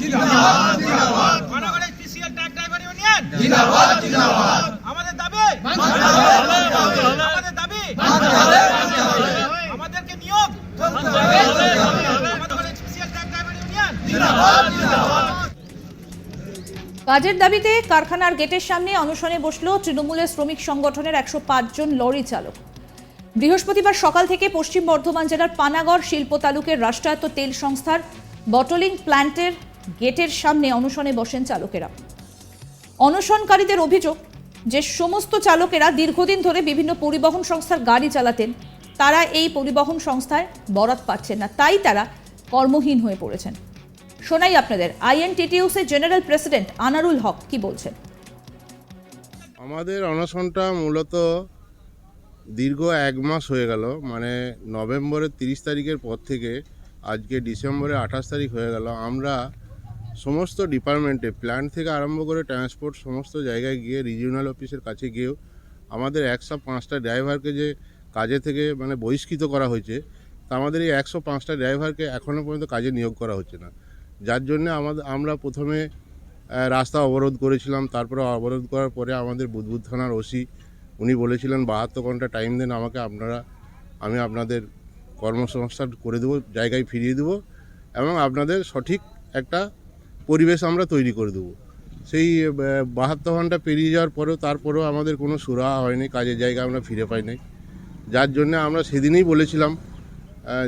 জিন্দাবাদ জিন্দাবাদ। পানাগড়ের পিসিএল ট্রাক ড্রাইভার ইউনিয়ন। জিন্দাবাদ জিন্দাবাদ। আমাদের দাবি মানতে হবে আমাদের দাবি মানতে হবে মানতে হবে। আমাদেরকে নিয়োগ চলতে হবে। চলতে পিসিএল ট্রাক ড্রাইভার ইউনিয়ন। জিন্দাবাদ জিন্দাবাদ। কাজের দাবিতে কারখানার গেটের সামনে অনশনে বসল তৃণমূলের শ্রমিক সংগঠনের একশো পাঁচ জন লরি চালক। বৃহস্পতিবার সকাল থেকে পশ্চিম বর্ধমান জেলার পানাগড় শিল্প তালুকের রাষ্ট্রায়ত্ত তেল সংস্থার বটলিং প্ল্যান্টের গেটের সামনে অনশনে বসেন চালকেরা। অনশনকারীদের অভিযোগ যে সমস্ত চালকেরা দীর্ঘদিন ধরে বিভিন্ন পরিবহন সংস্থার গাড়ি চালাতেন, তারা এই পরিবহন সংস্থায় বরাত পাচ্ছেন না। তাই তারা কর্মহীন হয়ে পড়েছেন। শোনাই আপনাদের, INTTUC general president Anarul Haque কি বলছেন? আমাদের অনশনটা মূলত দীর্ঘ এক মাস হয়ে গেল মানে নভেম্বরের তিরিশ তারিখের পর থেকে আজকে ডিসেম্বরের আঠাশ তারিখ হয়ে গেল। আমরা সমস্ত ডিপার্টমেন্টে প্ল্যান্ট থেকে আরম্ভ করে ট্রান্সপোর্ট সমস্ত জায়গায় গিয়ে রিজিওনাল অফিসের কাছে গিয়েও আমাদের একশো পাঁচটা ড্রাইভারকে যে কাজে থেকে মানে বহিষ্কৃত করা হয়েছে, তা আমাদের এই একশো পাঁচটা ড্রাইভারকে এখনও পর্যন্ত কাজে নিয়োগ করা হচ্ছে না। যার জন্য আমাদের আমরা প্রথমে রাস্তা অবরোধ করেছিলাম, তারপরে অবরোধ করার পরে আমাদের বুধবুদ থানার ওসি, উনি বলেছিলেন, বাহাত্তর ঘণ্টা টাইম দেন আমাকে, আপনারা, আমি আপনাদের কর্মসংস্থান করে দেবো, জায়গায় ফিরিয়ে দেবো এবং আপনাদের সঠিক একটা পরিবেশ আমরা তৈরি করে দেবো। সেই বাহাত্তর ঘণ্টা পেরিয়ে যাওয়ার পরেও তারপরেও আমাদের কোনো সুরাহা হয়নি, কাজের জায়গা আমরা ফিরে পাই নাই। যার জন্য আমরা সেদিনই বলেছিলাম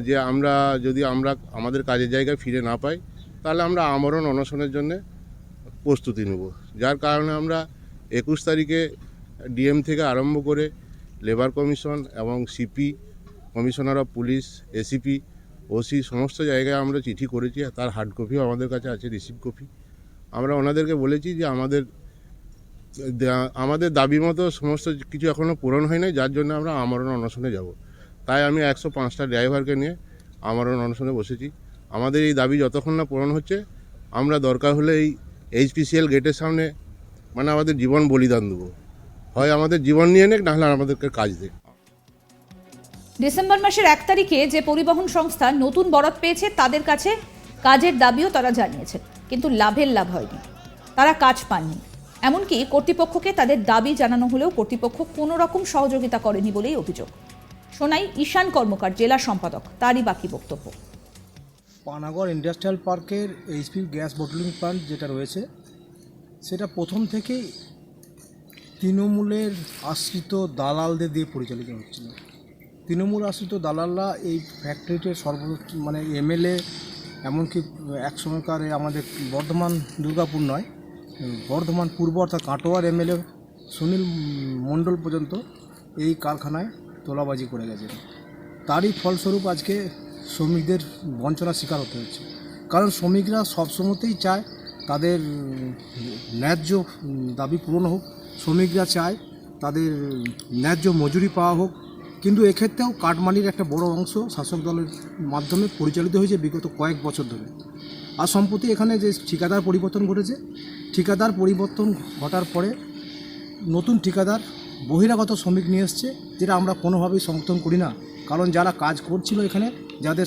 যে আমরা যদি আমরা আমাদের কাজের জায়গায় ফিরে না পাই, তাহলে আমরা আমরণ অনশনের জন্য প্রস্তুতি নেব। যার কারণে আমরা একুশ তারিখে ডিএম থেকে আরম্ভ করে লেবার কমিশন এবং CP, commissioner of police, ACP OC সমস্ত জায়গায় আমরা চিঠি করেছি তার হার্ড কপিও আমাদের কাছে আছে রিসিভ কপি আমরা ওনাদেরকে বলেছি যে আমাদের আমাদের দাবি মতো সমস্ত কিছু এখনও পূরণ হয় নাই, যার জন্য আমরা আমরণ অনশনে যাব। তাই আমি একশো পাঁচটা ড্রাইভারকে নিয়ে আমরণ অনশনে বসেছি। আমাদের এই দাবি যতক্ষণ না পূরণ হচ্ছে, আমরা দরকার হলে এই এইচপিসিএল গেটের সামনে মানে আমাদের জীবন বলিদান দেবো। হয় আমাদের জীবন নিয়ে নেক নাহলে আমাদেরকে কাজ দেখ ডিসেম্বর মাসের এক তারিখে যে পরিবহন সংস্থা নতুন বরাত পেয়েছে, তাদের কাছে কাজের দাবিও তারা জানিয়েছেন। কিন্তু লাভের লাভ হয়নি। তারা কাজ পাননি। এমনকি কর্তৃপক্ষকে তাদের দাবি জানানো হলেও কর্তৃপক্ষ কোনো রকম সহযোগিতা করেনি বলেই অভিযোগ। শোনাই ঈশান কর্মকার, জেলা সম্পাদক, তারই বাকি বক্তব্য। পানাগড় ইন্ডাস্ট্রিয়াল পার্কের এইচপি গ্যাস বোটলিং প্লান্ট যেটা রয়েছে, সেটা প্রথম থেকেই তৃণমূলের আশ্রিত দালালদের দিয়ে পরিচালিত হচ্ছিল। তৃণমূল আশ্রিত দালালরা এই ফ্যাক্টরিতে সর্ব মানে এমএলএ এমনকি এক সময়কার আমাদের বর্ধমান দুর্গাপুর নয়, বর্ধমান পূর্ব অর্থাৎ কাটোয়ার এমএলএ সুনীল মণ্ডল পর্যন্ত এই কারখানায় তোলাবাজি করে গেছেন। তারই ফলস্বরূপ আজকে শ্রমিকদের বঞ্চনার শিকার হতে হচ্ছে। কারণ শ্রমিকরা সবসময়তেই চায় তাদের ন্যায্য দাবি পূরণ হোক, শ্রমিকরা চায় তাদের ন্যায্য মজুরি পাওয়া হোক কিন্তু এক্ষেত্রেও কাটমানির একটা বড় অংশ শাসক দলের মাধ্যমে পরিচালিত হয়েছে বিগত কয়েক বছর ধরে। আর সম্প্রতি এখানে যে ঠিকাদার পরিবর্তন ঘটেছে, ঠিকাদার পরিবর্তন ঘটার পরে নতুন ঠিকাদার, বহিরাগত শ্রমিক নিয়ে এসছে, যেটা আমরা কোনোভাবেই সমর্থন করি না। কারণ যারা কাজ করছিল এখানে, যাদের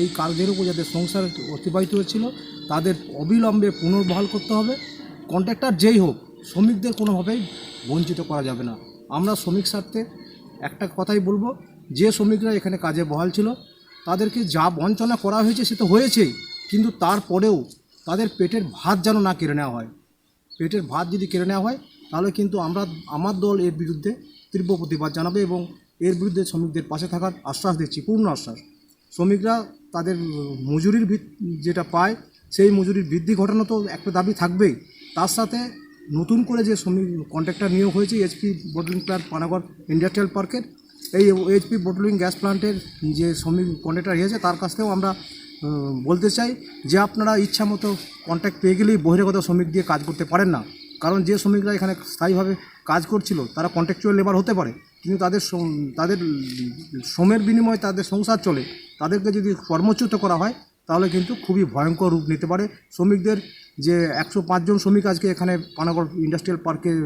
এই কাজের উপর যাদের সংসার অতিবাহিত হচ্ছিল, তাদের অবিলম্বে পুনর্বহাল করতে হবে। কন্ট্রাক্টর যেই হোক, শ্রমিকদের কোনোভাবেই বঞ্চিত করা যাবে না। আমরা শ্রমিক স্বার্থে একটা কথাই বলব, যে শ্রমিকরা এখানে কাজে বহাল ছিল, তাদেরকে যা বঞ্চনা করা হয়েছে সে তো হয়েছেই, কিন্তু তারপরেও তাদের পেটের ভাত যেন না কেড়ে নেওয়া হয়। পেটের ভাত যদি কেড়ে নেওয়া হয়, তাহলে কিন্তু আমরা, আমার দল এর বিরুদ্ধে তীব্র প্রতিবাদ জানাবে এবং এর বিরুদ্ধে শ্রমিকদের পাশে থাকার আশ্বাস দিচ্ছি, পূর্ণ আশ্বাস। শ্রমিকরা তাদের মজুরির যেটা পায়, সেই মজুরির বৃদ্ধি ঘটানো তো একটা দাবি থাকবেই। তার সাথে নতুন করে যে শ্রমিক কন্ট্রাক্টর নিয়োগ হয়েছে, HP bottling plant Panagarh industrial পার্কের এই এইচপি বোটলিং গ্যাস প্ল্যান্টের যে শ্রমিক কন্ট্রাক্টর হয়েছে, তার কাছ থেকেও আমরা বলতে চাই যে আপনারা ইচ্ছা মতো কন্ট্যাক্ট পেয়ে গেলেই বহিরাগত শ্রমিক দিয়ে কাজ করতে পারেন না। কারণ যে শ্রমিকরা এখানে স্থায়ীভাবে কাজ করছিল, তারা কন্ট্রাকচুয়াল লেবার হতে পারে, কিন্তু তাদের তাদের শ্রমের বিনিময়ে তাদের সংসার চলে। তাদেরকে যদি কর্মচ্যুত করা হয়, তাহলে কিন্তু খুবই ভয়ঙ্কর রূপ নিতে পারে। শ্রমিকদের যে একশো পাঁচজন শ্রমিক আজকে এখানে পানাগড় ইন্ডাস্ট্রিয়াল পার্কের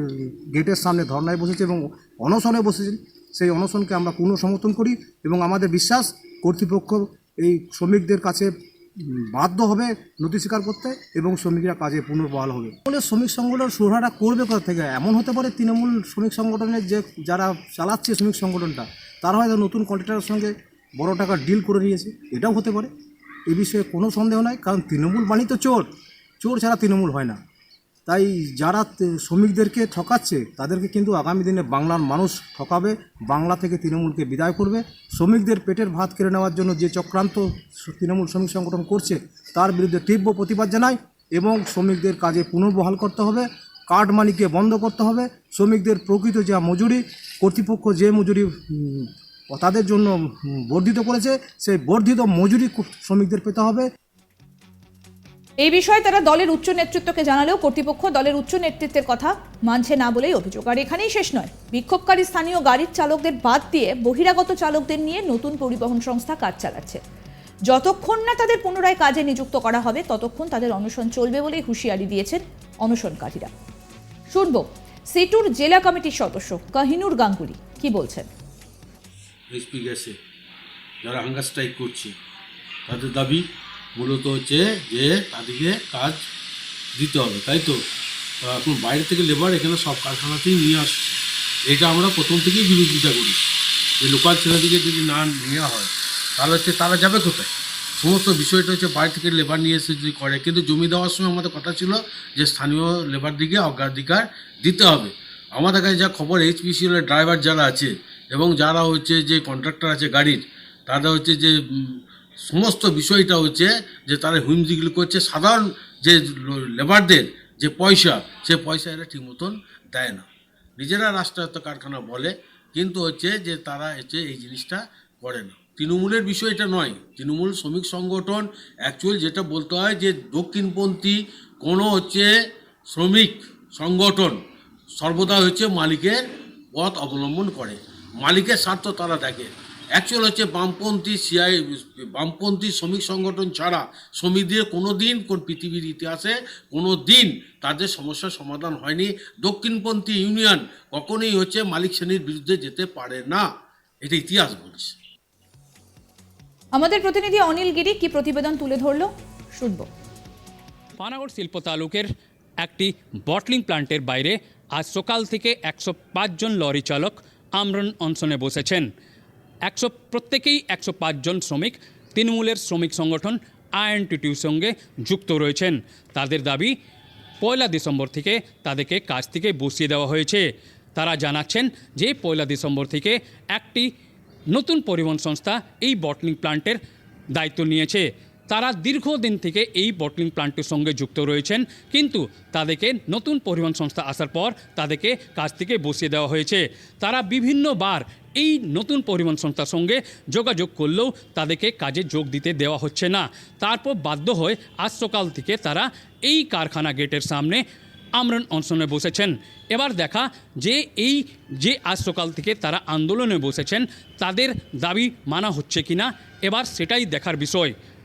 গেটের সামনে ধর্নায় বসেছে এবং অনশনে বসেছেন। সেই অনশনকে আমরা পূর্ণ সমর্থন করি এবং আমাদের বিশ্বাস, কর্তৃপক্ষ এই শ্রমিকদের কাছে বাধ্য হবে নথি স্বীকার করতে এবং শ্রমিকরা কাজে পুনর্বহাল হবে। ফলে শ্রমিক সংগঠন সুরাহাটা করবে কোথা থেকে? এমন হতে পারে তৃণমূল শ্রমিক সংগঠনের যে, যারা চালাচ্ছে শ্রমিক সংগঠনটা, তারা হয়তো নতুন কন্ট্রাক্টরের সঙ্গে বড় টাকা ডিল করে নিয়েছে। এটাও হতে পারে। এ বিষয়ে কোনো সন্দেহ নাই, কারণ তৃণমূল বাণী তো চোর। চোর ছাড়া তৃণমূল হয় না। তাই যারা শ্রমিকদেরকে ঠকাচ্ছে, তাদেরকে কিন্তু আগামী দিনে বাংলার মানুষ ঠকাবে, বাংলা থেকে তৃণমূলকে বিদায় করবে। শ্রমিকদের পেটের ভাত কেড়ে নেওয়ার জন্য যে চক্রান্ত তৃণমূল শ্রমিক সংগঠন করছে, তার বিরুদ্ধে তীব্র প্রতিবাদ জানায় এবং শ্রমিকদের কাজে পুনর্বহাল করতে হবে, কার্ড মানিকে বন্ধ করতে হবে, শ্রমিকদের প্রকৃত যা মজুরি, কর্তৃপক্ষ যে মজুরি তাদের জন্য বর্ধিত করেছে, সেই বর্ধিত মজুরি শ্রমিকদের পেতে হবে। এই বিষয়ে তারা দলের উচ্চ নেতৃত্বকে জানালেও কর্তৃপক্ষ দলের উচ্চ নেতৃত্বের কথা মানছে না বলেই অভিযোগ। আর এখানেই শেষ নয়, বিক্ষোভকারী স্থানীয় গাড়ির চালকদের বাদ দিয়ে বহিরাগত চালকদের নিয়ে নতুন পরিবহন সংস্থা কাজ চালাচ্ছে। যতক্ষণ না তাদের পুনরায় কাজে নিযুক্ত করা হবে, ততক্ষণ তাদের অনশন চলবে বলেই হুঁশিয়ারি দিয়েছেন অনশনকারীরা। শুনব, সিটুর জেলা কমিটির সদস্য কাহিনুর গাঙ্গুলি, কি বলছেন? যারা হাঙ্গার স্ট্রাইক করছে, তাদের দাবি মূলত হচ্ছে যে তাদেরকে কাজ দিতে হবে, তাই তো? এখন বাইরে থেকে লেবার এখানে সব কারখানাতেই নিয়ে আসছে। এটা আমরা প্রথম থেকেই বিরোধিতা করি, যে লোকাল ছেলেদিকে যদি না নেওয়া হয়, তাহলে হচ্ছে তারা যাবে কোথায়? সমস্ত বিষয়টা হচ্ছে বাইরে থেকে লেবার নিয়ে এসে যদি করে, কিন্তু জমি দেওয়ার সময় আমাদের কথা ছিল যে স্থানীয় লেবার দিকে অগ্রাধিকার দিতে হবে। আমাদের কাছে যা খবর এইচপিসিএল ড্রাইভার যারা আছে, এবং যারা হচ্ছে যে কন্ট্রাক্টর আছে গাড়ির তারা হচ্ছে যে সমস্ত বিষয়টা হচ্ছে যে তারা হুমজিগুলি করছে। সাধারণ যে লেবারদের যে পয়সা, সে পয়সা এরা ঠিক মতন দেয় না। নিজেরা রাষ্ট্রায়ত্ত কারখানা বলে, কিন্তু হচ্ছে যে তারা হচ্ছে এই জিনিসটা করে না। তৃণমূলের বিষয় এটা নয়। তৃণমূল শ্রমিক সংগঠন অ্যাকচুয়াল যেটা বলতে হয় যে দক্ষিণপন্থী কোনো হচ্ছে শ্রমিক সংগঠন সর্বদা হচ্ছে মালিকের পথ অবলম্বন করে। মালিকের স্বার্থ তারা দেখে। অ্যাকচুয়াল হচ্ছে বামপন্থী সিআই বামপন্থী শ্রমিক সংগঠন ছাড়া শ্রমিকদের কোনো দিন কোন পৃথিবীর ইতিহাসে কোনো দিন তাদের সমস্যার সমাধান হয়নি। দক্ষিণপন্থী ইউনিয়ন কখনোই হচ্ছে মালিক শ্রেণির বিরুদ্ধে যেতে পারে না। এটা ইতিহাস বলছে। আমাদের প্রতিনিধি অনিল গিরি কি প্রতিবেদন তুলে ধরলো? শুনব। পানাগড় শিল্প তালুকের একটি বটলিং প্ল্যান্টের বাইরে আজ সকাল থেকে একশো জন লরি চালক আমরণ অনশনে বসেছেন। একশো প্রত্যেকেই একশো পাঁচজন শ্রমিক তৃণমূলের শ্রমিক সংগঠন আইএনটিটিউর সঙ্গে যুক্ত রয়েছেন। তাদের দাবি, পয়লা ডিসেম্বর থেকে তাদেরকে কাজ থেকে বসিয়ে দেওয়া হয়েছে। তারা জানাচ্ছেন যে, পয়লা ডিসেম্বর থেকে একটি নতুন পরিবহন সংস্থা এই বটনিং প্লান্টের দায়িত্ব নিয়েছে। তারা দীর্ঘদিন থেকে এই বটলিং প্ল্যান্টের সঙ্গে যুক্ত রয়েছেন। কিন্তু তাদেরকে নতুন পরিবহন সংস্থা আসার পর তাদেরকে কাজ থেকে বসিয়ে দেওয়া হয়েছে। তারা বিভিন্নবার এই নতুন পরিবহন সংস্থার সঙ্গে যোগাযোগ করলেও তাদেরকে কাজে যোগ দিতে দেওয়া হচ্ছে না। তারপর বাধ্য হয়ে আজ সকাল থেকে তারা এই কারখানা গেটের সামনে আমরণ অনশনে বসেছেন। এবার দেখা যে এই যে আজ সকাল থেকে তারা আন্দোলনে বসেছেন, তাদের দাবি মানা হচ্ছে কিনা, এবার সেটাই দেখার বিষয়।